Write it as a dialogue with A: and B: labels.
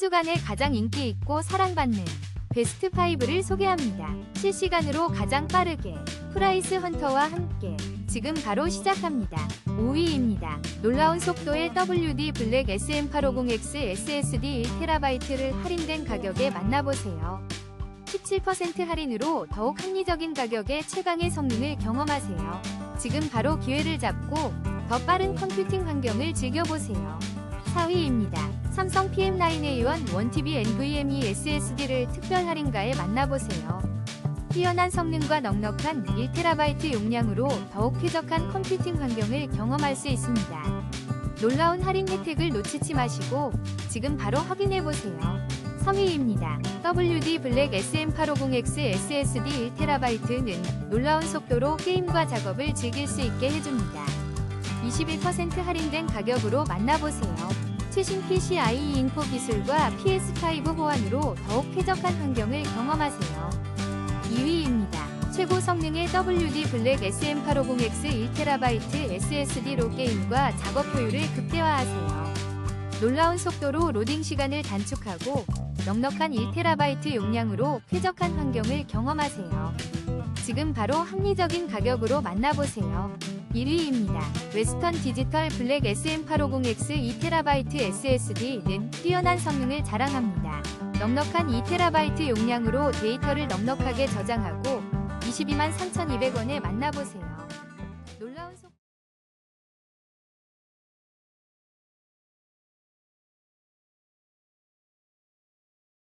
A: 주간에 가장 인기 있고 사랑받는 베스트 5를 소개합니다. 실시간으로 가장 빠르게 프라이스 헌터와 함께 지금 바로 시작합니다. 5위입니다. 놀라운 속도의 WD 블랙 SM850X SSD 1TB를 할인된 가격에 만나보세요. 17% 할인으로 더욱 합리적인 가격에 최강의 성능을 경험하세요. 지금 바로 기회를 잡고 더 빠른 컴퓨팅 환경을 즐겨보세요. 4위입니다. 삼성 PM9A1 1TB NVMe SSD를 특별 할인가에 만나보세요. 뛰어난 성능과 넉넉한 1TB 용량으로 더욱 쾌적한 컴퓨팅 환경을 경험할 수 있습니다. 놀라운 할인 혜택을 놓치지 마시고 지금 바로 확인해보세요. 3위입니다. WD 블랙 SM850X SSD 1TB는 놀라운 속도로 게임과 작업을 즐길 수 있게 해줍니다. 21% 할인된 가격으로 만나보세요. 최신 PCIe 인포 기술과 PS5 호환으로 더욱 쾌적한 환경을 경험하세요. 2위입니다. 최고 성능의 WD 블랙 SM850X 1TB SSD로 게임과 작업 효율을 극대화하세요. 놀라운 속도로 로딩 시간을 단축하고 넉넉한 1TB 용량으로 쾌적한 환경을 경험하세요. 지금 바로 합리적인 가격으로 만나보세요. 1위입니다. 웨스턴 디지털 블랙 SM850X 2TB SSD는 뛰어난 성능을 자랑합니다. 넉넉한 2TB 용량으로 데이터를 넉넉하게 저장하고 22만 3,200원에 만나보세요. 놀라운 속